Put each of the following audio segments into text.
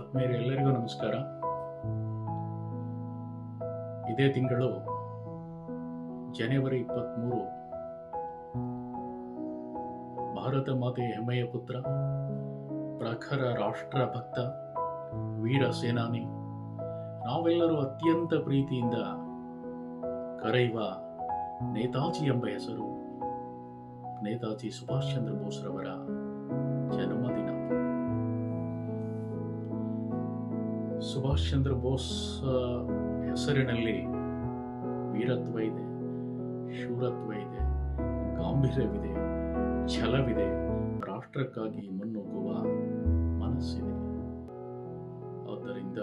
ಆತ್ಮೀಯರು ಎಲ್ಲರಿಗೂ ನಮಸ್ಕಾರ. ಇದೇ ತಿಂಗಳು ಜನವರಿ ಇಪ್ಪತ್ತ್ಮೂರು ಭಾರತ ಮಾತೆಯ ಹೆಮ್ಮೆಯ ಪುತ್ರ, ಪ್ರಖರ ರಾಷ್ಟ್ರ ಭಕ್ತ ವೀರ ಸೇನಾನಿ. ನಾವೆಲ್ಲರೂ ಅತ್ಯಂತ ಪ್ರೀತಿಯಿಂದ ಕರೆಯುವ ನೇತಾಜಿ ಎಂಬ ಹೆಸರು. ನೇತಾಜಿ ಸುಭಾಷ್ ಚಂದ್ರ ಬೋಸ್ರವರ ಸುಭಾಷ್ ಚಂದ್ರ ಬೋಸ್ ಹೆಸರಿನಲ್ಲಿ ವೀರತ್ವ ಇದೆ, ಶೂರತ್ವ ಇದೆ, ಗಾಂಭೀರ್ಯವಿದೆ, ಛಲವಿದೆ. ರಾಷ್ಟ್ರಕ್ಕಾಗಿ ಮುನ್ನುಗ್ಗುವ ಮನಸ್ಸಿದೆ. ಆದ್ದರಿಂದ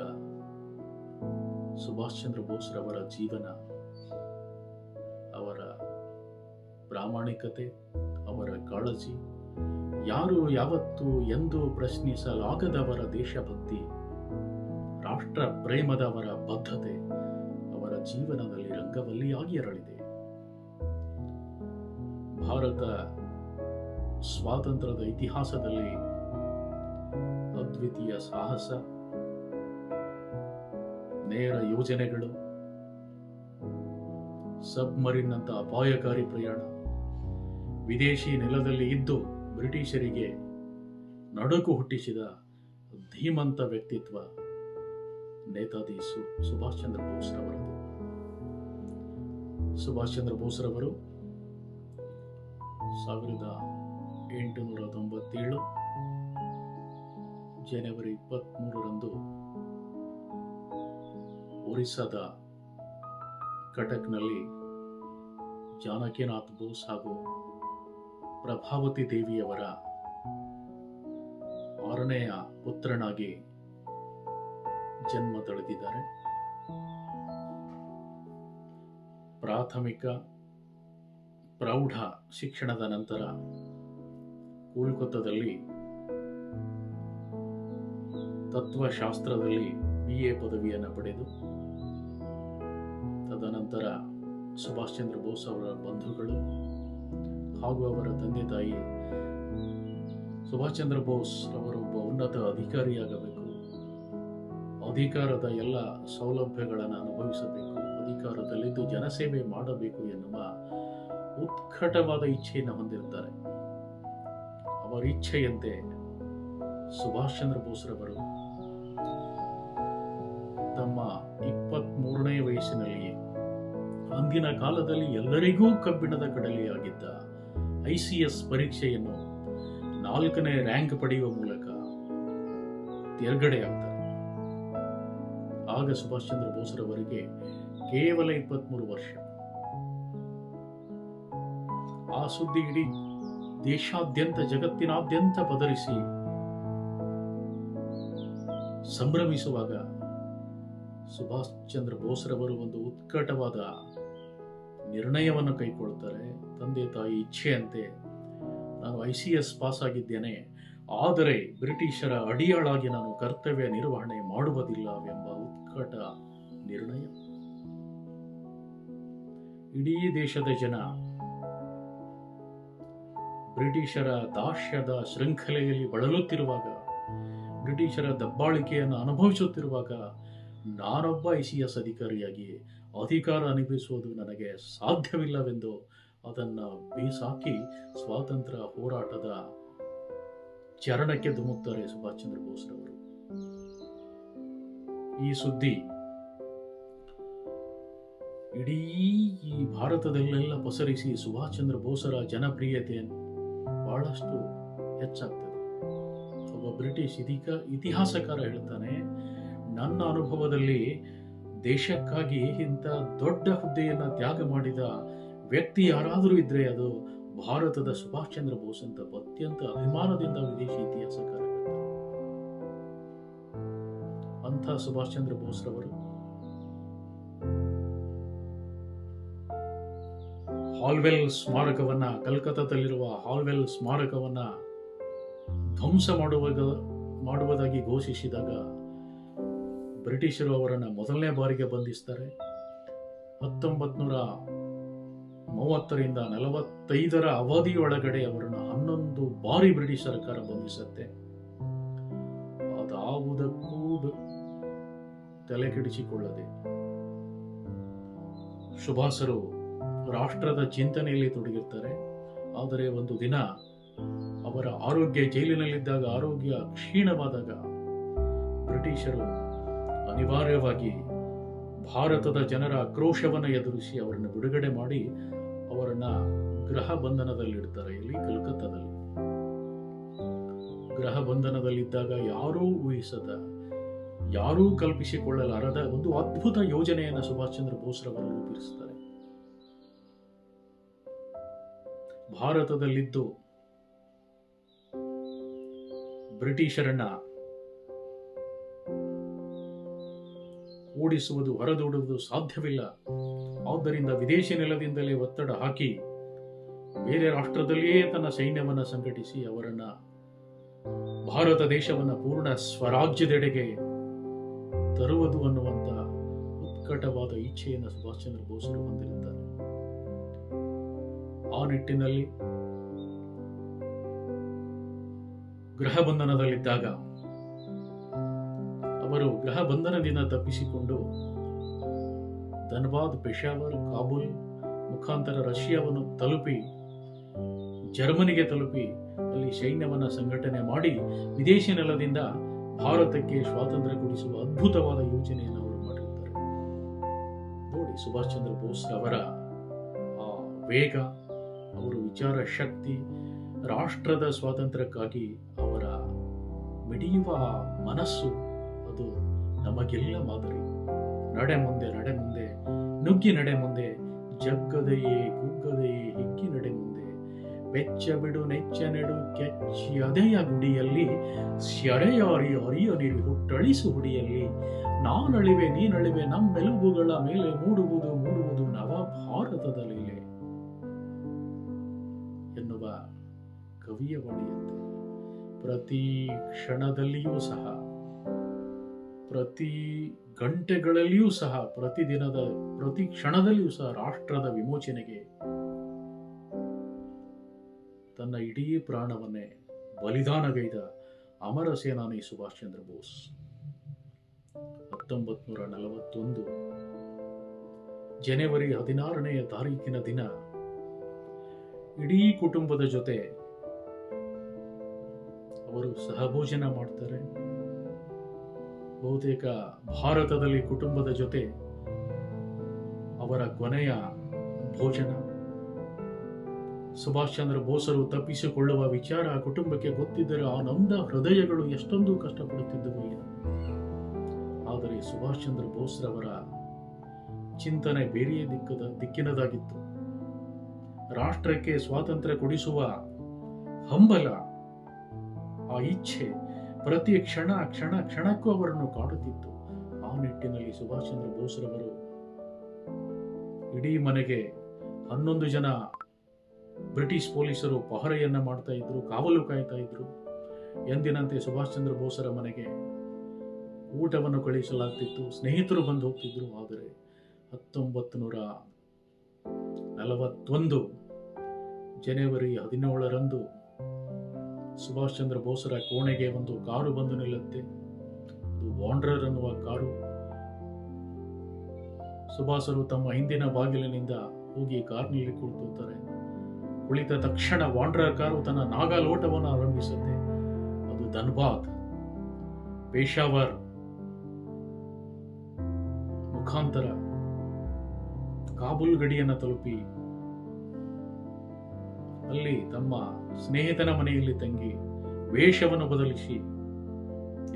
ಸುಭಾಷ್ ಚಂದ್ರ ಬೋಸ್ರವರ ಜೀವನ, ಅವರ ಪ್ರಾಮಾಣಿಕತೆ, ಅವರ ಕಾಳಜಿ, ಯಾರು ಯಾವತ್ತು ಎಂದು ಪ್ರಶ್ನಿಸಲಾಗದವರ ದೇಶಭಕ್ತಿ ರಾಷ್ಟ್ರ ಪ್ರೇಮದವರ ಬದ್ಧತೆ, ಅವರ ಜೀವನದಲ್ಲಿ ರಂಗವಲ್ಲಿಯಾಗಿ ಅರಳಿದೆ ಭಾರತ ಸ್ವಾತಂತ್ರ್ಯದ ಇತಿಹಾಸದಲ್ಲಿ ಅದ್ವಿತೀಯ ಸಾಹಸ, ನೇರ ಯೋಜನೆಗಳು ಸಬ್ಮರಿನ್ ಅಂತ ಅಪಾಯಕಾರಿ ಪ್ರಯಾಣ, ವಿದೇಶಿ ನೆಲದಲ್ಲಿ ಇದ್ದು ಬ್ರಿಟಿಷರಿಗೆ ನಡುಕು ಹುಟ್ಟಿಸಿದ ಧೀಮಂತ ವ್ಯಕ್ತಿತ್ವ ನೇತಾಜಿ ಸು ಸುಭಾಷ್ ಚಂದ್ರ ಬೋಸ್ರವರದು ಸುಭಾಷ್ ಚಂದ್ರ ಬೋಸ್ರವರು ಸಾವಿರದ ಎಂಟುನೂರ ತೊಂಬತ್ತೇಳು ಜನವರಿ ಇಪ್ಪತ್ತ್ಮೂರರಂದು ಒರಿಸ್ಸಾದ ಕಟಕ್ನಲ್ಲಿ ಜಾನಕಿನಾಥ್ ಬೋಸ್ ಹಾಗೂ ಪ್ರಭಾವತಿ ದೇವಿಯವರ ಆರನೆಯ ಪುತ್ರನಾಗಿ ಜನ್ಮ ತಳೆದಿದ್ದಾರೆ ಪ್ರಾಥಮಿಕ ಪ್ರೌಢ ಶಿಕ್ಷಣದ ನಂತರ ಕೋಲ್ಕತ್ತಾದಲ್ಲಿ ತತ್ವಶಾಸ್ತ್ರದಲ್ಲಿ ಬಿ ಎ ಪದವಿಯನ್ನು ಪಡೆದು, ತದನಂತರ ಸುಭಾಷ್ ಚಂದ್ರ ಬೋಸ್ ಅವರ ಬಂಧುಗಳು ಹಾಗೂ ಅವರ ತಂದೆ ತಾಯಿ ಸುಭಾಷ್ ಚಂದ್ರ ಬೋಸ್ ಅವರು ಒಬ್ಬ ಉನ್ನತ ಅಧಿಕಾರಿಯಾಗಬೇಕು. ಅಧಿಕಾರದ ಎಲ್ಲ ಸೌಲಭ್ಯಗಳನ್ನು ಅನುಭವಿಸಬೇಕು. ಅಧಿಕಾರದಲ್ಲಿದ್ದು ಜನಸೇವೆ ಮಾಡಬೇಕು ಎನ್ನುವ ಉತ್ಕಟವಾದ ಇಚ್ಛೆಯನ್ನು ಹೊಂದಿರ್ತಾರೆ ಅವರ ಇಚ್ಛೆಯಂತೆ ಸುಭಾಷ್ ಚಂದ್ರ ಬೋಸ್ರವರು ತಮ್ಮ ಇಪ್ಪತ್ತ್ಮೂರನೇ ವಯಸ್ಸಿನಲ್ಲಿ ಅಂದಿನ ಕಾಲದಲ್ಲಿ ಎಲ್ಲರಿಗೂ ಕಬ್ಬಿಣದ ಕಡಲೆಯಾಗಿದ್ದ ಐ ಸಿ ಎಸ್ ಪರೀಕ್ಷೆಯನ್ನು ನಾಲ್ಕನೇ ರ್ಯಾಂಕ್ ಪಡೆಯುವ ಮೂಲಕ ತೇರ್ಗಡೆಯಾಗ್ತಾರೆ. ಆಗ ಸುಭಾಷ್ ಚಂದ್ರ ಬೋಸ್ರವರಿಗೆ ಕೇವಲ ಇಪ್ಪತ್ತ್ಮೂರು ವರ್ಷ. ಆ ಸುದ್ದಿ ಇಡೀ ದೇಶಾದ್ಯಂತ, ಜಗತ್ತಿನಾದ್ಯಂತ ಪದರಿಸಿ ಸಂಭ್ರಮಿಸುವಾಗ ಸುಭಾಷ್ ಚಂದ್ರ ಬೋಸ್ರವರು ಒಂದು ಉತ್ಕಟವಾದ ನಿರ್ಣಯವನ್ನು ಕೈಗೊಳ್ತಾರೆ. ತಂದೆ ತಾಯಿ ಇಚ್ಛೆಯಂತೆ ನಾನು ಐ ಸಿ ಎಸ್ ಪಾಸ್ ಆಗಿದ್ದೇನೆ. ಆದರೆ ಬ್ರಿಟಿಷರ ಅಡಿಯಾಳಾಗಿ ನಾನು ಕರ್ತವ್ಯ ನಿರ್ವಹಣೆ ಮಾಡುವುದಿಲ್ಲವೆಂಬ ಉತ್ಕಟ ನಿರ್ಣಯ. ಇಡೀ ದೇಶದ ಜನ ಬ್ರಿಟಿಷರ ದಾಸ್ಯದ ಶೃಂಖಲೆಯಲ್ಲಿ ಬಳಲುತ್ತಿರುವಾಗ, ಬ್ರಿಟಿಷರ ದಬ್ಬಾಳಿಕೆಯನ್ನು ಅನುಭವಿಸುತ್ತಿರುವಾಗ ನಾನೊಬ್ಬ ಐ ಸಿ ಎಸ್ ಅಧಿಕಾರಿಯಾಗಿ ಅಧಿಕಾರ ಅನುಭವಿಸುವುದು ನನಗೆ ಸಾಧ್ಯವಿಲ್ಲವೆಂದು ಅದನ್ನು ಬೀಸಾಕಿ ಸ್ವಾತಂತ್ರ್ಯ ಹೋರಾಟದ ಚರಣಕ್ಕೆ ಧುಮುಕ್ತಾರೆ ಸುಭಾಷ್ ಚಂದ್ರ ಬೋಸ್ರವರು ಈ ಸುದ್ದಿ ಇಡೀ ಈ ಭಾರತದಲ್ಲೆಲ್ಲ ಪಸರಿಸಿ ಸುಭಾಷ್ ಚಂದ್ರ ಬೋಸರ ಜನಪ್ರಿಯತೆ ಬಹಳಷ್ಟು ಹೆಚ್ಚಾಗ್ತದೆ. ಒಬ್ಬ ಬ್ರಿಟಿಷ್ ಇದೀಗ ಇತಿಹಾಸಕಾರ ಹೇಳ್ತಾನೆ, ನನ್ನ ಅನುಭವದಲ್ಲಿ ದೇಶಕ್ಕಾಗಿ ಇಂಥ ದೊಡ್ಡ ಹುದ್ದೆಯನ್ನು ತ್ಯಾಗ ಮಾಡಿದ ವ್ಯಕ್ತಿ ಯಾರಾದರೂ ಇದ್ರೆ ಅದು ಭಾರತದ ಸುಭಾಷ್ ಚಂದ್ರ ಬೋಸ್ ಅಂತ ಅತ್ಯಂತ ಅಭಿಮಾನದಿಂದ ವಿದೇಶಿ ಇತಿಹಾಸಕಾರ ಅಂಥ ಸುಭಾಷ್ ಚಂದ್ರ ಬೋಸ್ ರವರು ಹಾಲ್ವೆಲ್ ಸ್ಮಾರಕವನ್ನ, ಕಲ್ಕತ್ತಾದಲ್ಲಿರುವ ಹಾಲ್ವೆಲ್ ಸ್ಮಾರಕವನ್ನ ಧ್ವಂಸ ಮಾಡುವಾಗ, ಮಾಡುವುದಾಗಿ ಘೋಷಿಸಿದಾಗ ಬ್ರಿಟಿಷರು ಅವರನ್ನು ಮೊದಲನೇ ಬಾರಿಗೆ ಬಂಧಿಸ್ತಾರೆ. ಹತ್ತೊಂಬತ್ತು ನೂರ ಮೂವತ್ತರಿಂದ ನಲವತ್ತೈದರ ಅವಧಿಯೊಳಗಡೆ ಅವರನ್ನು ಹನ್ನೊಂದು ಬಾರಿ ಬ್ರಿಟಿಷ್ ಸರ್ಕಾರ ಬಂಧಿಸುತ್ತೆ. ಅದಾವುದಕ್ಕೂ ತಲೆ ಕೆಡಿಸಿಕೊಳ್ಳದೆ ಸುಭಾಸರು ರಾಷ್ಟ್ರದ ಚಿಂತನೆಯಲ್ಲಿ ತೊಡಗಿರ್ತಾರೆ. ಆದರೆ ಒಂದು ದಿನ ಅವರ ಆರೋಗ್ಯ ಜೈಲಿನಲ್ಲಿದ್ದಾಗ ಆರೋಗ್ಯ ಕ್ಷೀಣವಾದಾಗ ಬ್ರಿಟಿಷರು ಅನಿವಾರ್ಯವಾಗಿ ಭಾರತದ ಜನರ ಆಕ್ರೋಶವನ್ನು ಎದುರಿಸಿ ಅವರನ್ನು ಬಿಡುಗಡೆ ಮಾಡಿ ಅವರನ್ನ ಗೃಹ ಬಂಧನದಲ್ಲಿಡ್ತಾರೆ, ಇಲ್ಲಿ ಕಲ್ಕತ್ತಾದಲ್ಲಿ. ಗೃಹ ಬಂಧನದಲ್ಲಿದ್ದಾಗ ಯಾರೂ ಊಹಿಸದ, ಯಾರೂ ಕಲ್ಪಿಸಿಕೊಳ್ಳಲಾರದ ಒಂದು ಅದ್ಭುತ ಯೋಜನೆಯನ್ನು ಸುಭಾಷ್ ಚಂದ್ರ ಬೋಸ್ರವರು ರೂಪಿಸುತ್ತಾರೆ. ಭಾರತದಲ್ಲಿದ್ದು ಬ್ರಿಟಿಷರನ್ನ ಓಡಿಸುವುದು, ಹೊರದೂಡುವುದು ಸಾಧ್ಯವಿಲ್ಲ. ಆದ್ದರಿಂದ ವಿದೇಶಿ ನೆಲದಿಂದಲೇ ಒತ್ತಡ ಹಾಕಿ ಬೇರೆ ರಾಷ್ಟ್ರದಲ್ಲಿಯೇ ತನ್ನ ಸೈನ್ಯವನ್ನು ಸಂಘಟಿಸಿ ಅವರನ್ನು ಭಾರತ ದೇಶವನ್ನು ಪೂರ್ಣ ಸ್ವರಾಜ್ಯದೆಡೆಗೆ ತರುವುದು ಅನ್ನುವಂಥ ಉತ್ಕಟವಾದ ಇಚ್ಛೆಯನ್ನು ಸುಭಾಷ್ ಚಂದ್ರ ಬೋಸರು ಹೊಂದಿರುತ್ತಾರೆ. ಆ ನಿಟ್ಟಿನಲ್ಲಿ ಗೃಹ ಬಂಧನದಲ್ಲಿದ್ದಾಗ ಅವರು ಗೃಹ ಬಂಧನದಿಂದ ತಪ್ಪಿಸಿಕೊಂಡು ಧನ್ಬಾದ್, ಪೆಶಾವರ್, ಕಾಬೂಲ್ ಮುಖಾಂತರ ರಷ್ಯಾವನ್ನು ತಲುಪಿ, ಜರ್ಮನಿಗೆ ತಲುಪಿ ಅಲ್ಲಿ ಸೈನ್ಯವನ್ನ ಸಂಘಟನೆ ಮಾಡಿ ವಿದೇಶಿ ನೆಲದಿಂದ ಭಾರತಕ್ಕೆ ಸ್ವಾತಂತ್ರ್ಯ ಕೊಡಿಸುವ ಅದ್ಭುತವಾದ ಯೋಜನೆಯನ್ನು ಅವರು ಮಾಡಿರುತ್ತಾರೆ. ನೋಡಿ, ಸುಭಾಷ್ ಚಂದ್ರ ಬೋಸ್ ಅವರ ಆ ವೇಗ, ಅವರ ವಿಚಾರ ಶಕ್ತಿ, ರಾಷ್ಟ್ರದ ಸ್ವಾತಂತ್ರ್ಯಕ್ಕಾಗಿ ಅವರ ಮಿಡಿಯುವ ಮನಸ್ಸು ಅದು ನಮಗೆಲ್ಲ ಮಾದರಿ. ನಡೆ ಮುಂದೆ ನಡೆ ಮುಂದೆ, ನುಗ್ಗಿ ನಡೆ ಮುಂದೆ, ಜಗ್ಗದೆಯೇ ಕುಗ್ಗದೆಯೇ ಹಿಕ್ಕಿ ನಡೆ ಮುಂದೆ. ಬೆಚ್ಚ ಬಿಡು, ನೆಚ್ಚ ನೆಡು, ಕೆಚ್ಚಿ ಅದೆಯ ಗುಡಿಯಲ್ಲಿ ಸ್ಯರೆಯಾರಿ ಅರಿಯ ನೀರು ಹುಟ್ಟಳಿಸು ಹುಡಿಯಲ್ಲಿ ನಾನಳಿವೆ, ನೀನಳಿವೆ, ನಮ್ಮೆಲುಬುಗಳ ಮೇಲೆ ಮೂಡುವುದು ಮೂಡುವುದು ನವ ಭಾರತದ ಎನ್ನುವ ಕವಿಯ ವಾಣಿಯಂತೆ ಪ್ರತಿ ಕ್ಷಣದಲ್ಲಿಯೂ ಸಹ ಪ್ರತಿ ಗಂಟೆಗಳಲ್ಲಿಯೂ ಸಹ ಪ್ರತಿದಿನದ ಪ್ರತಿ ಕ್ಷಣದಲ್ಲಿಯೂ ಸಹ ರಾಷ್ಟ್ರದ ವಿಮೋಚನೆಗೆ ತನ್ನ ಇಡೀ ಪ್ರಾಣವನ್ನೇ ಬಲಿದಾನಗೈದ ಅಮರ ಸೇನಾನಿ ಸುಭಾಷ್ ಚಂದ್ರ ಬೋಸ್. ಹತ್ತೊಂಬತ್ ನೂರ ನಲವತ್ತೊಂದು ಜನವರಿ ಹದಿನಾರನೆಯ ತಾರೀಕಿನ ದಿನ ಇಡೀ ಕುಟುಂಬದ ಜೊತೆ ಅವರು ಸಹಭೋಜನ ಮಾಡ್ತಾರೆ. ಬಹುತೇಕ ಭಾರತದಲ್ಲಿ ಕುಟುಂಬದ ಜೊತೆ ಅವರ ಕೊನೆಯ ಭೋಜನ. ಸುಭಾಷ್ ಚಂದ್ರ ಬೋಸರು ತಪ್ಪಿಸಿಕೊಳ್ಳುವ ವಿಚಾರ ಕುಟುಂಬಕ್ಕೆ ಗೊತ್ತಿದ್ದರೆ ಆ ನೊಂದ ಹೃದಯಗಳು ಎಷ್ಟೊಂದು ಕಷ್ಟಪಡುತ್ತಿದ್ದವು ಆದರೆ ಸುಭಾಷ್ ಚಂದ್ರ ಬೋಸ್ರವರ ಚಿಂತನೆ ಬೇರೆಯೇ ದಿಕ್ಕದ, ದಿಕ್ಕಿನದಾಗಿತ್ತು. ರಾಷ್ಟ್ರಕ್ಕೆ ಸ್ವಾತಂತ್ರ್ಯ ಕೊಡಿಸುವ ಹಂಬಲ, ಆ ಇಚ್ಛೆ ಪ್ರತಿ ಕ್ಷಣ ಕ್ಷಣ, ಕ್ಷಣಕ್ಕೂ ಅವರನ್ನು ಕಾಡುತ್ತಿತ್ತು. ಆ ನಿಟ್ಟಿನಲ್ಲಿ ಸುಭಾಷ್ ಚಂದ್ರ ಬೋಸ್ರವರು ಇಡೀ ಮನೆಗೆ ಹನ್ನೊಂದು ಜನ ಬ್ರಿಟಿಷ್ ಪೊಲೀಸರು ಪಹರೆಯನ್ನ ಮಾಡ್ತಾ ಇದ್ರು, ಕಾವಲು ಕಾಯ್ತಾ ಇದ್ರು. ಎಂದಿನಂತೆ ಸುಭಾಷ್ ಚಂದ್ರ ಬೋಸರ ಮನೆಗೆ ಊಟವನ್ನು ಕಳುಹಿಸಲಾಗ್ತಿತ್ತು. ಸ್ನೇಹಿತರು ಬಂದು ಹೋಗ್ತಿದ್ರು, ಆದರೆ ಹತ್ತೊಂಬತ್ತು ನೂರ ನಲವತ್ತೊಂದು ಜನವರಿ ಹದಿನೇಳರಂದು ಸುಭಾಷ್ ಚಂದ್ರ ಬೋಸರ ಕೋಣೆಗೆ ಒಂದು ಕಾರು ಬಂದು ನಿಲ್ಲುತ್ತೆ. ಅದು ವಾಂಡ್ರರ್ ಅನ್ನುವ ಕಾರು. ಸುಭಾಸರು ತಮ್ಮ ಹಿಂದಿನ ಬಾಗಿಲಿನಿಂದ ಹೋಗಿ ಕಾರ್ನಲ್ಲಿ ಕುಳಿತುತ್ತಾರೆ. ಕುಳಿತ ತಕ್ಷಣ ವಾಂಡ್ರರ್ ಕಾರು ತನ್ನ ನಾಗಾಲೋಟವನ್ನು ಆರಂಭಿಸುತ್ತೆ. ಅದು ಧನ್ಬಾದ್. ಪೇಶಾವರ್. ಮುಖಾಂತರ. ಕಾಬೂಲ್ ಗಡಿಯನ್ನು ತಲುಪಿ ಅಲ್ಲಿ ತಮ್ಮ ಸ್ನೇಹಿತನ ಮನೆಯಲ್ಲಿ ತಂಗಿ ವೇಷವನ್ನು ಬದಲಿಸಿ,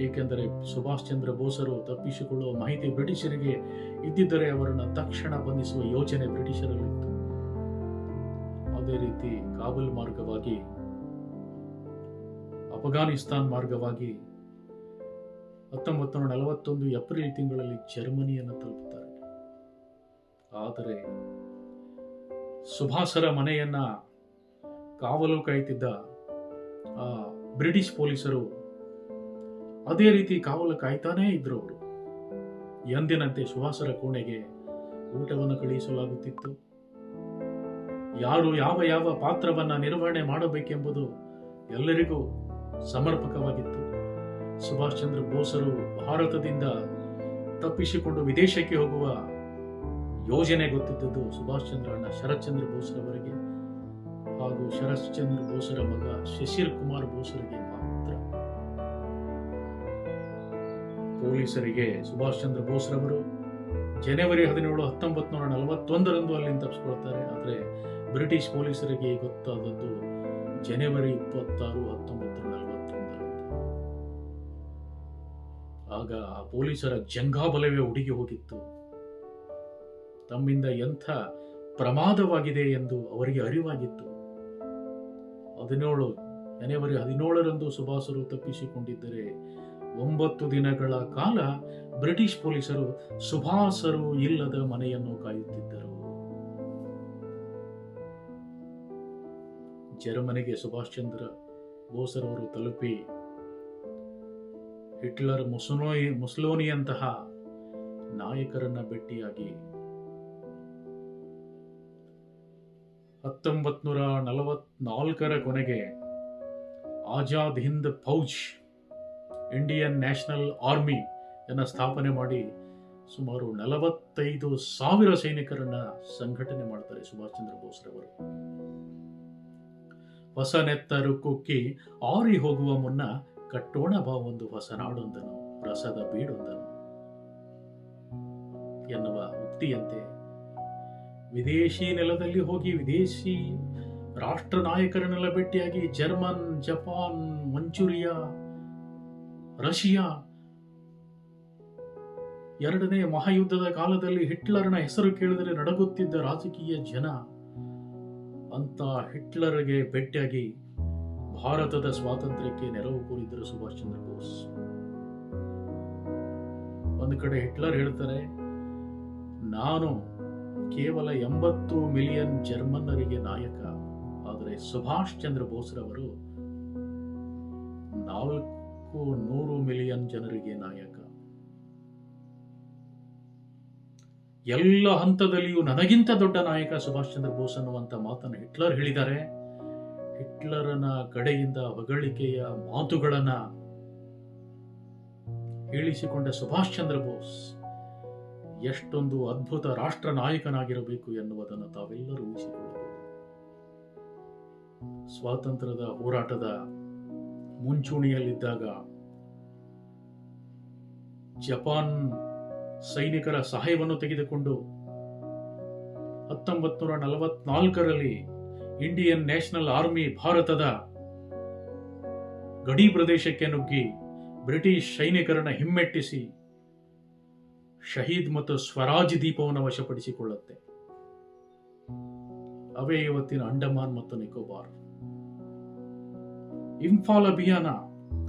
ಏಕೆಂದರೆ ಸುಭಾಷ್ ಚಂದ್ರ ಬೋಸರು ತಪ್ಪಿಸಿಕೊಳ್ಳುವ ಮಾಹಿತಿ ಬ್ರಿಟಿಷರಿಗೆ ಇದ್ದಿದ್ದರೆ ಅವರನ್ನು ತಕ್ಷಣ ಬಂಧಿಸುವ ಯೋಚನೆ ಬ್ರಿಟಿಷರಲ್ಲಿತ್ತು. ಅದೇ ರೀತಿ ಕಾಬುಲ್ ಮಾರ್ಗವಾಗಿ, ಅಫ್ಘಾನಿಸ್ತಾನ್ ಮಾರ್ಗವಾಗಿ ಹತ್ತೊಂಬತ್ತು ನೂರ ನಲವತ್ತೊಂದು ಏಪ್ರಿಲ್ ತಿಂಗಳಲ್ಲಿ ಜರ್ಮನಿಯನ್ನು ತಲುಪುತ್ತಾರೆ. ಆದರೆ ಸುಭಾಸರ ಮನೆಯನ್ನ ಕಾವಲು ಕಾಯ್ತಿದ್ದ ಬ್ರಿಟಿಷ್ ಪೊಲೀಸರು ಅದೇ ರೀತಿ ಕಾವಲು ಕಾಯ್ತಾನೇ ಇದ್ರು ಅವರು. ಎಂದಿನಂತೆ ಸುಹಾಸರ ಕೋಣೆಗೆ ಊಟವನ್ನು ಕಳುಹಿಸಲಾಗುತ್ತಿತ್ತು. ಯಾರು ಯಾವ ಯಾವ ಪಾತ್ರವನ್ನ ನಿರ್ವಹಣೆ ಮಾಡಬೇಕೆಂಬುದು ಎಲ್ಲರಿಗೂ ಸಮರ್ಪಕವಾಗಿತ್ತು. ಸುಭಾಷ್ ಚಂದ್ರ ಬೋಸರು ಭಾರತದಿಂದ ತಪ್ಪಿಸಿಕೊಂಡು ವಿದೇಶಕ್ಕೆ ಹೋಗುವ ಯೋಜನೆ ಗೊತ್ತಿದ್ದದ್ದು ಸುಭಾಷ್ ಚಂದ್ರ ಅಣ್ಣ ಶರತ್ ಚಂದ್ರ ಬೋಸ್ರವರಿಗೆ. ಹಾಗೂ ಶರತ್ ಚಂದ್ರ ಬೋಸರ ಮಗ ಶಶಿರ್ ಕುಮಾರ್ ಬೋಸರಿಗೆ ಮಾತ್ರ ಪೊಲೀಸರಿಗೆ ಸುಭಾಷ್ ಚಂದ್ರ ಬೋಸ್ರವರು ಜನವರಿ ಹದಿನೇಳು ಹತ್ತೊಂಬತ್ತು ನೂರ ನಲವತ್ತೊಂದರಂದು ಅಲ್ಲಿಂದ ತಪ್ಪಿಸ್ಕೊಳ್ತಾರೆ ಆದರೆ ಬ್ರಿಟಿಷ್ ಪೊಲೀಸರಿಗೆ ಗೊತ್ತಾದದ್ದು ಜನವರಿ ಇಪ್ಪತ್ತಾರು ಹತ್ತೊಂಬತ್ತು ನಲವತ್ತೊಂದರಂದು. ಆಗ ಆ ಪೊಲೀಸರ ಜಂಗಾಬಲವೇ ಉಡುಗಿ ಹೋಗಿತ್ತು. ತಮ್ಮಿಂದ ಎಂಥ ಪ್ರಮಾದವಾಗಿದೆ ಎಂದು ಅವರಿಗೆ ಅರಿವಾಗಿತ್ತು. ಹದಿನೇಳು ಜನವರಿ ಹದಿನೇಳರಂದು ಸುಭಾಸರು ತಪ್ಪಿಸಿಕೊಂಡಿದ್ದರೆ ಒಂಬತ್ತು ದಿನಗಳ ಕಾಲ ಬ್ರಿಟಿಷ್ ಪೊಲೀಸರು ಸುಭಾಸರು ಇಲ್ಲದ ಮನೆಯನ್ನು ಕಾಯುತ್ತಿದ್ದರು. ಜರ್ಮನಿಗೆ ಸುಭಾಷ್ ಚಂದ್ರ ಬೋಸರವರು ತಲುಪಿ ಹಿಟ್ಲರ್ ಮುಸ್ಲೋನಿಯಂತಹ ನಾಯಕರನ್ನ ಭೇಟಿಯಾಗಿ ಹತ್ತೊಂಬತ್ ನೂರ ನಲವತ್ನಾಲ್ಕರ ಕೊನೆಗೆ Azad Hind Fauj Indian national army ಅನ್ನ ಸ್ಥಾಪನೆ ಮಾಡಿ ಸುಮಾರು ನಲವತ್ತೈದು ಸಾವಿರ ಸೈನಿಕರನ್ನ ಸಂಘಟನೆ ಮಾಡ್ತಾರೆ ಸುಭಾಷ್ ಚಂದ್ರ ಬೋಸ್ರವರು ಹೊಸ ನೆತ್ತರು ಕುಕ್ಕಿ ಆರಿ ಹೋಗುವ ಮುನ್ನ ಕಟ್ಟೋಣ ಬಾ ಒಂದು ಹೊಸ ನಾಡೊಂದನು ರಸದ ಬೀಡೊಂದನು ಎನ್ನುವ ಉಕ್ತಿಯಂತೆ ವಿದೇಶಿ ನೆಲದಲ್ಲಿ ಹೋಗಿ ವಿದೇಶಿ ರಾಷ್ಟ್ರ ನಾಯಕರನ್ನೆಲ್ಲ ಭೇಟಿಯಾಗಿ ಜರ್ಮನ್, ಜಪಾನ್, ಮಂಚೂರಿಯಾ, ರಷ್ಯಾ ಎರಡನೇ ಮಹಾಯುದ್ಧದ ಕಾಲದಲ್ಲಿ ಹಿಟ್ಲರ್ನ ಹೆಸರು ಕೇಳಿದರೆ ನಡಗುತ್ತಿದ್ದ ರಾಜಕೀಯ ಜನ ಅಂತ ಹಿಟ್ಲರ್ಗೆ ಭೇಟಿಯಾಗಿ ಭಾರತದ ಸ್ವಾತಂತ್ರ್ಯಕ್ಕೆ ನೆರವು ಕೋರಿದ್ದರು ಸುಭಾಷ್ ಚಂದ್ರ ಬೋಸ್. ಒಂದು ಕಡೆ ಹಿಟ್ಲರ್ ಹೇಳ್ತಾರೆ, ನಾನು ಕೇವಲ ಎಂಬತ್ತು ಮಿಲಿಯನ್ ಜರ್ಮನ್ನರಿಗೆ ನಾಯಕ ಆದರೆ ಸುಭಾಷ್ ಚಂದ್ರ ಬೋಸ್ರವರು ನಾಲ್ಕು ನೂರು ಮಿಲಿಯನ್ ಜನರಿಗೆ ನಾಯಕ. ಎಲ್ಲ ಹಂತದಲ್ಲಿಯೂ ನನಗಿಂತ ದೊಡ್ಡ ನಾಯಕ ಸುಭಾಷ್ ಚಂದ್ರ ಬೋಸ್ ಅನ್ನುವಂತ ಮಾತನ್ನು ಹಿಟ್ಲರ್ ಹೇಳಿದ್ದಾರೆ. ಹಿಟ್ಲರನ ಕಡೆಯಿಂದ ಹೊಗಳಿಕೆಯ ಮಾತುಗಳನ್ನು ಹೇಳಿಸಿಕೊಂಡ ಸುಭಾಷ್ ಚಂದ್ರ ಬೋಸ್ ಎಷ್ಟೊಂದು ಅದ್ಭುತ ರಾಷ್ಟ್ರ ನಾಯಕನಾಗಿರಬೇಕು ಎನ್ನುವುದನ್ನು ತಾವೆಲ್ಲರೂ ಊಹಿಸಿಕೊಳ್ಳಬಹುದು. ಸ್ವಾತಂತ್ರ್ಯದ ಹೋರಾಟದ ಮುಂಚೂಣಿಯಲ್ಲಿದ್ದಾಗ ಜಪಾನ್ ಸೈನಿಕರ ಸಹಾಯವನ್ನು ತೆಗೆದುಕೊಂಡು ಹತ್ತೊಂಬತ್ತು ನೂರ ನಲವತ್ನಾಲ್ಕರಲ್ಲಿ ಇಂಡಿಯನ್ ನ್ಯಾಷನಲ್ ಆರ್ಮಿ ಭಾರತದ ಗಡಿ ಪ್ರದೇಶಕ್ಕೆ ನುಗ್ಗಿ ಬ್ರಿಟಿಷ್ ಸೈನಿಕರನ್ನು ಹಿಮ್ಮೆಟ್ಟಿಸಿ ಶಹೀದ್ ಮತ್ತು ಸ್ವರಾಜ್ ದೀಪವನ್ನು ವಶಪಡಿಸಿಕೊಳ್ಳುತ್ತೆ. ಅವೇ ಇವತ್ತಿನ ಅಂಡಮಾನ್ ಮತ್ತು ನಿಕೋಬಾರ್. ಇಂಫಾಲ್ ಅಭಿಯಾನ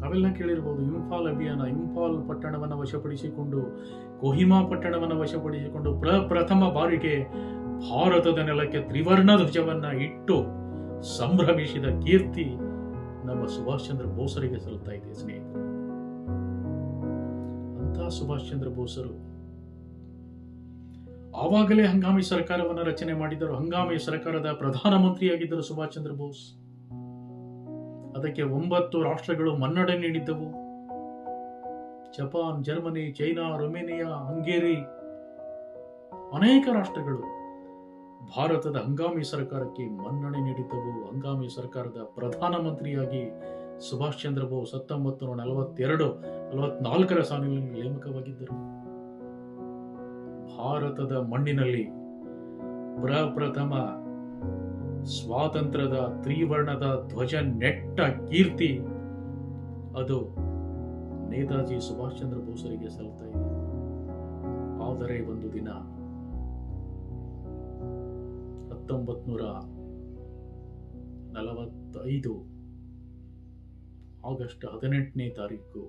ಅವೆಲ್ಲ ಕೇಳಿರ್ಬೋದು, ಇಂಫಾಲ್ ಅಭಿಯಾನ, ಇಂಫಾಲ್ ಪಟ್ಟಣವನ್ನು ವಶಪಡಿಸಿಕೊಂಡು, ಕೊಹಿಮಾ ಪಟ್ಟಣವನ್ನು ವಶಪಡಿಸಿಕೊಂಡು ಪ್ರಪ್ರಥಮ ಬಾರಿಗೆ ಭಾರತದ ನೆಲಕ್ಕೆ ತ್ರಿವರ್ಣ ಧ್ವಜವನ್ನ ಇಟ್ಟು ಸಂಭ್ರಮಿಸಿದ ಕೀರ್ತಿ ನಮ್ಮ ಸುಭಾಷ್ ಚಂದ್ರ ಬೋಸರಿಗೆ ಸಲ್ಲುತ್ತಾ ಇದೆ, ಸ್ನೇಹಿತರೆ. ಅಂತ ಸುಭಾಷ್ ಚಂದ್ರ ಬೋಸರು ಆವಾಗಲೇ ಹಂಗಾಮಿ ಸರ್ಕಾರವನ್ನು ರಚನೆ ಮಾಡಿದರು ಹಂಗಾಮಿ ಸರ್ಕಾರದ ಪ್ರಧಾನಮಂತ್ರಿಯಾಗಿದ್ದರು ಸುಭಾಷ್ ಚಂದ್ರ ಬೋಸ್. ಅದಕ್ಕೆ ಒಂಬತ್ತು ರಾಷ್ಟ್ರಗಳು ಮನ್ನಣೆ ನೀಡಿದ್ದವು. Japan, Germany, China, Romania, Hungary ಅನೇಕ ರಾಷ್ಟ್ರಗಳು ಭಾರತದ ಹಂಗಾಮಿ ಸರ್ಕಾರಕ್ಕೆ ಮನ್ನಣೆ ನೀಡಿದ್ದವು. ಹಂಗಾಮಿ ಸರ್ಕಾರದ ಪ್ರಧಾನಮಂತ್ರಿಯಾಗಿ ಸುಭಾಷ್ ಚಂದ್ರ ಬೋಸ್ ಹತ್ತೊಂಬತ್ತು ನೂರ ನಲವತ್ತೆರಡು, ನಲವತ್ನಾಲ್ಕರ ಸಾಲಿನಲ್ಲಿ ನೇಮಕವಾಗಿದ್ದರು. ಭಾರತದ ಮಣ್ಣಿನಲ್ಲಿ ಪ್ರಪ್ರಥಮ ಸ್ವಾತಂತ್ರ್ಯದ ತ್ರಿವರ್ಣದ ಧ್ವಜ ನೆಟ್ಟ ಕೀರ್ತಿ ಅದು ನೇತಾಜಿ ಸುಭಾಷ್ ಚಂದ್ರ ಬೋಸರಿಗೆ ಸಲ್ತಾ ಇದೆ. ಆದರೆ ಒಂದು ದಿನ ಹತ್ತೊಂಬತ್ ನೂರ ನಲವತ್ತೈದು ಆಗಸ್ಟ್ ಹದಿನೆಂಟನೇ ತಾರೀಕು,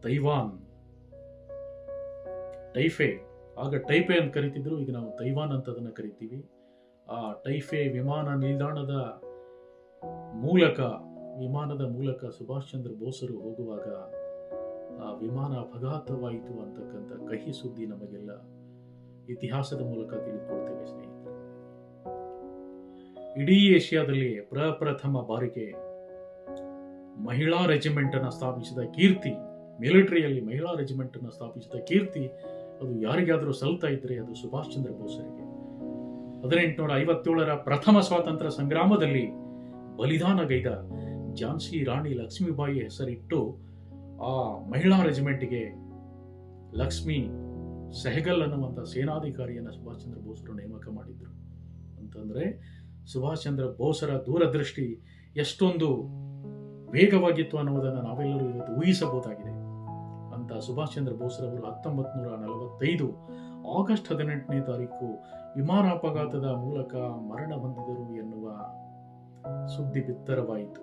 ತೈವಾನ್ ಟೈಫೆ. ಆಗ ಟೈಪೆ ಅಂತ ಕರಿತಿದ್ರು, ಈಗ ನಾವು ತೈವಾನ್ ಅಂತ ಅದನ್ನು ಕರಿತೀವಿ. ಆ ಟೈಫೆ ವಿಮಾನ ನಿಲ್ದಾಣದ ಮೂಲಕ, ವಿಮಾನದ ಮೂಲಕ ಸುಭಾಷ್ ಚಂದ್ರ ಬೋಸರು ಹೋಗುವಾಗ, ಆ ವಿಮಾನ ಅಪಘಾತವಾಯಿತು ಅಂತಕ್ಕಂಥ ಕಹಿ ಸುದ್ದಿ ನಮಗೆಲ್ಲ ಇತಿಹಾಸದ ಮೂಲಕ ತಿಳಿದುಕೊಳ್ತೇವೆ, ಸ್ನೇಹಿತರೆ. ಇಡೀ ಏಷ್ಯಾದಲ್ಲಿ ಪ್ರಪ್ರಥಮ ಬಾರಿಗೆ ಮಹಿಳಾ ರೆಜಿಮೆಂಟ್ ಅನ್ನು ಸ್ಥಾಪಿಸಿದ ಕೀರ್ತಿ, ಮಿಲಿಟರಿಯಲ್ಲಿ ಮಹಿಳಾ ರೆಜಿಮೆಂಟ್ ಅನ್ನು ಸ್ಥಾಪಿಸಿದ ಕೀರ್ತಿ ಅದು ಯಾರಿಗಾದರೂ ಸಲ್ತಾ ಇದ್ರೆ ಅದು ಸುಭಾಷ್ ಚಂದ್ರ ಬೋಸರಿಗೆ ಹದಿನೆಂಟುನೂರ ಐವತ್ತೇಳರ ಪ್ರಥಮ ಸ್ವಾತಂತ್ರ್ಯ ಸಂಗ್ರಾಮದಲ್ಲಿ ಬಲಿದಾನಗೈದ ಝಾನ್ಸಿ ರಾಣಿ ಲಕ್ಷ್ಮೀಬಾಯಿ ಹೆಸರಿಟ್ಟು ಆ ಮಹಿಳಾ ರೆಜಿಮೆಂಟ್ಗೆ ಲಕ್ಷ್ಮಿ ಸೆಹಗಲ್ ಅನ್ನುವಂಥ ಸೇನಾಧಿಕಾರಿಯನ್ನು ಸುಭಾಷ್ ಚಂದ್ರ ಬೋಸರು ನೇಮಕ ಮಾಡಿದ್ರು. ಅಂತಂದ್ರೆ ಸುಭಾಷ್ ಚಂದ್ರ ಬೋಸರ ದೂರದೃಷ್ಟಿ ಎಷ್ಟೊಂದು ವೇಗವಾಗಿತ್ತು ಅನ್ನುವುದನ್ನು ನಾವೆಲ್ಲರೂ ಇವತ್ತು ಊಹಿಸಬಹುದಾಗಿದೆ. ಅಂತ ಸುಭಾಷ್ ಚಂದ್ರ ಬೋಸ್ರವರು ಹತ್ತೊಂಬತ್ ನೂರ ನಲವತ್ತೈದು ಆಗಸ್ಟ್ ಹದಿನೆಂಟನೇ ತಾರೀಕು ವಿಮಾನ ಅಪಘಾತದ ಮೂಲಕ ಮರಣ ಹೊಂದಿದರು ಎನ್ನುವ ಸುದ್ದಿ ಬಿತ್ತರವಾಯಿತು.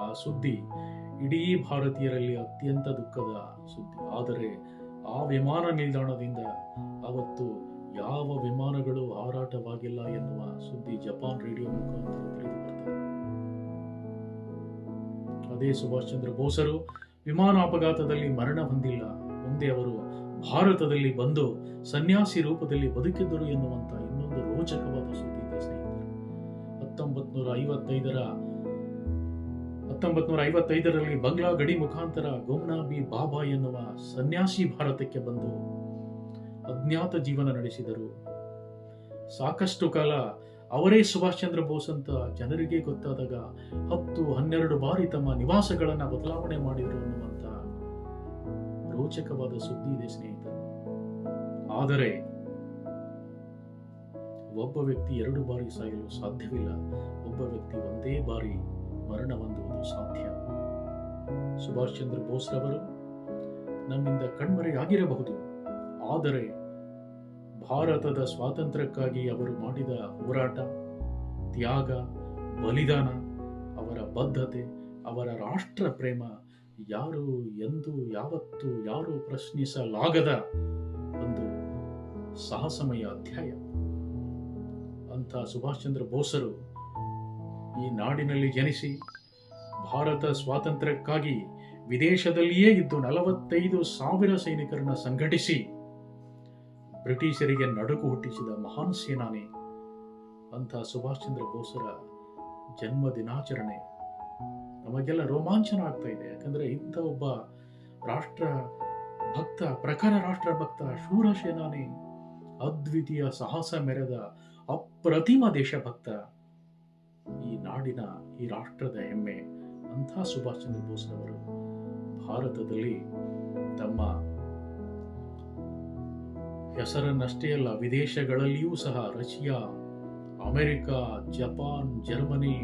ಆ ಸುದ್ದಿ ಇಡೀ ಭಾರತೀಯರಲ್ಲಿ ಅತ್ಯಂತ ದುಃಖದ ಸುದ್ದಿ. ಆದರೆ ಆ ವಿಮಾನ ನಿಲ್ದಾಣದಿಂದ ಅವತ್ತು ಯಾವ ವಿಮಾನಗಳು ಹಾರಾಟವಾಗಿಲ್ಲ ಎನ್ನುವ ಸುದ್ದಿ ಜಪಾನ್ ರೇಡಿಯೋ ಮುಖಾಂತರ ತಿಳಿದು ಬರ್ತದೆ ಅದೇ ಸುಭಾಷ್ ಚಂದ್ರ ಬೋಸರು ವಿಮಾನ ಅಪಘಾತದಲ್ಲಿ ಮರಣ ಹೊಂದಿಲ್ಲ. ಮುಂದೆ ಅವರು ಭಾರತದಲ್ಲಿ ಬಂದು ಸನ್ಯಾಸಿ ರೂಪದಲ್ಲಿ ಬದುಕಿದ್ದರು ಎನ್ನುವಂತ ಇನ್ನೊಂದು ರೋಚಕವಾದ ಸುದ್ದಿ ಇದೆ, ಸ್ನೇಹಿತರೆ. ಹತ್ತೊಂಬತ್ ನೂರ ಐವತ್ತೈದರ ಹತ್ತೊಂಬತ್ ನೂರ ಐವತ್ತೈದರಲ್ಲಿ ಬಂಗ್ಲಾ ಗಡಿ ಮುಖಾಂತರ ಗೋಮ್ನಾಬಿ ಬಾಬಾ ಎನ್ನುವ ಸನ್ಯಾಸಿ ಭಾರತಕ್ಕೆ ಬಂದು ಅಜ್ಞಾತ ಜೀವನ ನಡೆಸಿದರು. ಸಾಕಷ್ಟು ಕಾಲ ಅವರೇ ಸುಭಾಷ್ ಚಂದ್ರ ಬೋಸ್ ಅಂತ ಜನರಿಗೆ ಗೊತ್ತಾದಾಗ ಹತ್ತು ಹನ್ನೆರಡು ಬಾರಿ ತಮ್ಮ ನಿವಾಸಗಳನ್ನ ಬದಲಾವಣೆ ಮಾಡಿದರು ಅನ್ನುವಂತ ರೋಚಕವಾದ ಸುದ್ದಿ ಇದೆ ಸ್ನೇಹಿತರು. ಆದರೆ ಒಬ್ಬ ವ್ಯಕ್ತಿ ಎರಡು ಬಾರಿ ಸಾಯಲು ಸಾಧ್ಯವಿಲ್ಲ. ಒಬ್ಬ ವ್ಯಕ್ತಿ ಒಂದೇ ಬಾರಿ ಮರಣ ಹೊಂದುವುದು ಸಾಧ್ಯ. ಸುಭಾಷ್ ಚಂದ್ರ ಬೋಸ್ರವರು ನಮ್ಮಿಂದ ಕಣ್ಮರೆಯಾಗಿರಬಹುದು. ಆದರೆ ಭಾರತದ ಸ್ವಾತಂತ್ರ್ಯಕ್ಕಾಗಿ ಅವರು ಮಾಡಿದ ಹೋರಾಟ, ತ್ಯಾಗ, ಬಲಿದಾನ, ಅವರ ಬದ್ಧತೆ, ಅವರ ರಾಷ್ಟ್ರ ಪ್ರೇಮ, ಯಾರು ಎಂದು ಯಾವತ್ತು ಯಾರು ಪ್ರಶ್ನಿಸಲಾಗದ ಒಂದು ಸಾಹಸಮಯ ಅಧ್ಯಾಯ. ಅಂತ ಸುಭಾಷ್ ಚಂದ್ರ ಬೋಸರು ಈ ನಾಡಿನಲ್ಲಿ ಜನಿಸಿ ಭಾರತ ಸ್ವಾತಂತ್ರ್ಯಕ್ಕಾಗಿ ವಿದೇಶದಲ್ಲಿಯೇ ಇದ್ದು ನಲವತ್ತೈದು ಸಾವಿರ ಸೈನಿಕರನ್ನ ಸಂಘಟಿಸಿ ಬ್ರಿಟಿಷರಿಗೆ ನಡುಕು ಹುಟ್ಟಿಸಿದ ಮಹಾನ್ ಸೇನಾನಿ ಅಂಥ ಸುಭಾಷ್ ಚಂದ್ರ ಬೋಸರ ಜನ್ಮ ದಿನಾಚರಣೆ ನಮಗೆಲ್ಲ ರೋಮಾಂಚನ ಆಗ್ತಾ ಇದೆ. ಯಾಕಂದ್ರೆ ಇಂಥ ಒಬ್ಬ ರಾಷ್ಟ್ರ ಭಕ್ತ, ಪ್ರಖರ ರಾಷ್ಟ್ರ ಭಕ್ತ, ಶೂರ ಸೇನಾನಿ, ಅದ್ವಿತೀಯ ಸಾಹಸ ಮೆರೆದ ಅಪ್ರತಿಮ ದೇಶಭಕ್ತ ಈ ನಾಡಿನ, ಈ ರಾಷ್ಟ್ರದ ಹೆಮ್ಮೆ ಅಂಥ ಸುಭಾಷ್ ಚಂದ್ರ ಬೋಸ್ರವರು. ಭಾರತದಲ್ಲಿ ತಮ್ಮ ಹೆಸರನ್ನಷ್ಟೇ ಅಲ್ಲ, ವಿದೇಶಗಳಲ್ಲಿಯೂ ಸಹ Russia, America, Japan, Germany,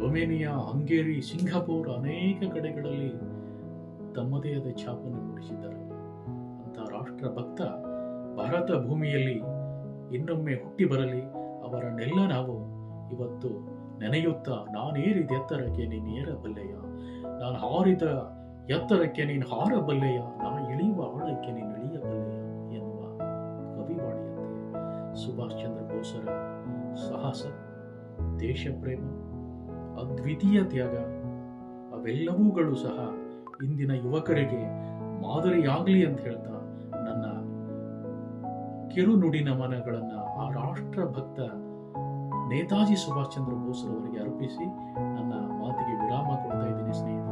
Romania, Hungary, Singapore ಅನೇಕ ಕಡೆಗಳಲ್ಲಿ ತಮ್ಮದೇ ಆದ ಛಾಪನ್ನು ಮೂಡಿಸಿದ್ದಾರೆ ಅಂತ ರಾಷ್ಟ್ರ ಭಕ್ತ ಭಾರತ ಭೂಮಿಯಲ್ಲಿ ಇನ್ನೊಮ್ಮೆ ಹುಟ್ಟಿ ಬರಲಿ, ಅವರನ್ನೆಲ್ಲ ನಾವು ಇವತ್ತು ನೆನೆಯುತ್ತಾ ನಾನೇರಿದ ಎತ್ತರಕ್ಕೆ ನೀನು ಏರಬಲ್ಲೆಯ? ನಾನು ಹಾರಿದ ಎತ್ತರಕ್ಕೆ ನೀನು ಹಾರಬಲ್ಲೆಯ? ನಾನು ಇಳಿಯುವ ಆಳಕ್ಕೆ ನೀನು ಇಳಿಯಬಲ್ಲೆಯ? ಸುಭಾಷ್ ಚಂದ್ರ ಬೋಸರ ಸಾಹಸ ದೇಶ ಪ್ರೇಮ ಅದ್ವಿತೀಯ ತ್ಯಾಗ, ಅವೆಲ್ಲವೂಗಳು ಸಹ ಇಂದಿನ ಯುವಕರಿಗೆ ಮಾದರಿಯಾಗಲಿ ಅಂತ ಹೇಳ್ತಾ ನನ್ನ ಕಿರು ನುಡಿ ನಮನಗಳನ್ನ ಆ ರಾಷ್ಟ್ರಭಕ್ತ ನೇತಾಜಿ ಸುಭಾಷ್ ಚಂದ್ರ ಬೋಸ್ರವರಿಗೆ ಅರ್ಪಿಸಿ ನನ್ನ ಮಾತಿಗೆ ವಿರಾಮ ಕೊಡ್ತಾ ಇದ್ದೀನಿ ಸ್ನೇಹಿತರೆ.